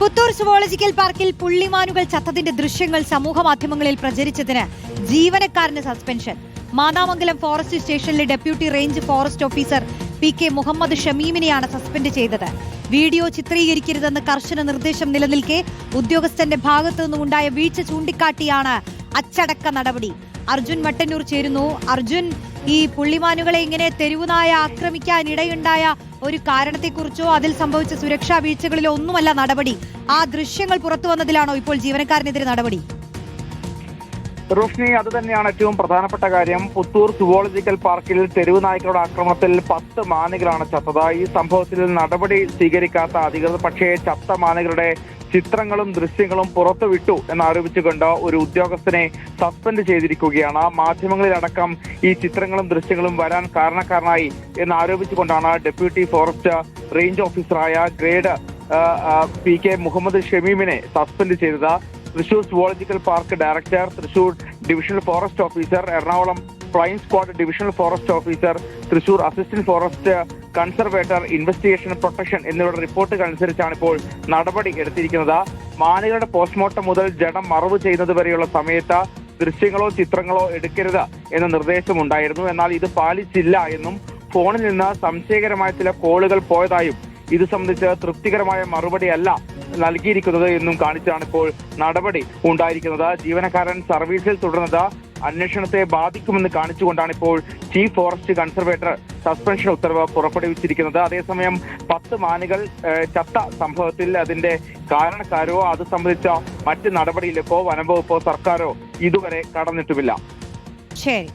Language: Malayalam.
പുത്തൂർ സുവോളജിക്കൽ പാർക്കിൽ പുള്ളിമാനുകൾ ചത്തതിന്റെ ദൃശ്യങ്ങൾ സമൂഹ മാധ്യമങ്ങളിൽ പ്രചരിച്ചതിന് ജീവനക്കാരന് സസ്പെൻഷൻ. മാതാമംഗലം ഫോറസ്റ്റ് സ്റ്റേഷനിലെ deputy range forest officer P K Muhammad ഷമീമിനെയാണ് suspend ചെയ്തത്. വീഡിയോ ചിത്രീകരിക്കരുതെന്ന് കർശന നിർദ്ദേശം നിലനിൽക്കെ ഉദ്യോഗസ്ഥന്റെ ഭാഗത്തു നിന്നുണ്ടായ വീഴ്ച ചൂണ്ടിക്കാട്ടിയാണ് അച്ചടക്ക നടപടി. അർജുൻ വട്ടന്നൂർ ചേരുന്നു. അർജുൻ ഈ പുള്ളിമാനുകളെ ഇങ്ങനെ തെരുവുനായ ആക്രമിക്കാൻ ഇടയുണ്ടായ ഒരു കാരണത്തെക്കുറിച്ചോ അതിൽ സംഭവിച്ച സുരക്ഷാ വീഴ്ചകളിലോ ഒന്നുമല്ല നടപടി. ആ ദൃശ്യങ്ങൾ പുറത്തു വന്നതിലാണോ ഇപ്പോൾ ജീവനക്കാരനെതിരെ നടപടി? റോഷ്നി അത് തന്നെയാണ് ഏറ്റവും പ്രധാനപ്പെട്ട കാര്യം. പുത്തൂർ സുവോളജിക്കൽ പാർക്കിൽ തെരുവ് നായ്ക്കളുടെ ആക്രമണത്തിൽ പത്ത് മാനുകളാണ് ചത്തത്. ഈ സംഭവത്തിൽ നടപടി സ്വീകരിക്കാത്ത അധികൃതർ പക്ഷേ ചത്ത മാനുകളുടെ ചിത്രങ്ങളും ദൃശ്യങ്ങളും പുറത്തുവിട്ടു എന്നാരോപിച്ചുകൊണ്ട് ഒരു ഉദ്യോഗസ്ഥനെ സസ്പെൻഡ് ചെയ്തിരിക്കുകയാണ്. മാധ്യമങ്ങളിലടക്കം ഈ ചിത്രങ്ങളും ദൃശ്യങ്ങളും വരാൻ കാരണക്കാരനായി എന്നാരോപിച്ചുകൊണ്ടാണ് ഡെപ്യൂട്ടി ഫോറസ്റ്റ് റേഞ്ച് ഓഫീസറായ ഗ്രേഡ് പി കെ മുഹമ്മദ് ഷമീമിനെ സസ്പെൻഡ് ചെയ്തത്. Thrissur zoological park director Thrissur divisional forest officer Ernakulam flying squad divisional forest officer Thrissur assistant forest conservator investigation protection എന്നിവരുടെ റിപ്പോർട്ടുകൾ അനുസരിച്ചാണ് ഇപ്പോൾ നടപടി എടുത്തിരിക്കുന്നത്. മാനുകളുടെ പോസ്റ്റ്മോർട്ടം മുതൽ ജഡം മറവ് ചെയ്യുന്നത് വരെയുള്ള സമയത്ത് ദൃശ്യങ്ങളോ ചിത്രങ്ങളോ എടുക്കരുത് എന്ന നിർദ്ദേശമുണ്ടായിരുന്നു എന്നാൽ ഇത് പാലിച്ചില്ല എന്നും ഫോണിൽ നിന്ന് സംശയകരമായ ചില കോളുകൾ പോയതായും ഇത് സംബന്ധിച്ച് തൃപ്തികരമായ മറുപടി അല്ല നൽകിയിരിക്കുന്നത് എന്നും കാണിച്ചാണ് ഇപ്പോൾ നടപടി ഉണ്ടായിരിക്കുന്നത്. ജീവനക്കാരൻ സർവീസിൽ തുടർന്നത് അന്വേഷണത്തെ ബാധിക്കുമെന്ന് കാണിച്ചുകൊണ്ടാണ് ഇപ്പോൾ ചീഫ് ഫോറസ്റ്റ് കൺസർവേറ്റർ സസ്പെൻഷൻ ഉത്തരവ് പുറപ്പെടുവിച്ചിരിക്കുന്നത്. അതേസമയം പത്ത് മാനുകൾ ചത്ത സംഭവത്തിൽ അതിന്റെ കാരണക്കാരോ അത് സംബന്ധിച്ച മറ്റ് നടപടിയിലേക്കോ വനംവകുപ്പോ സർക്കാരോ ഇതുവരെ കടന്നിട്ടുമില്ല. ശരി.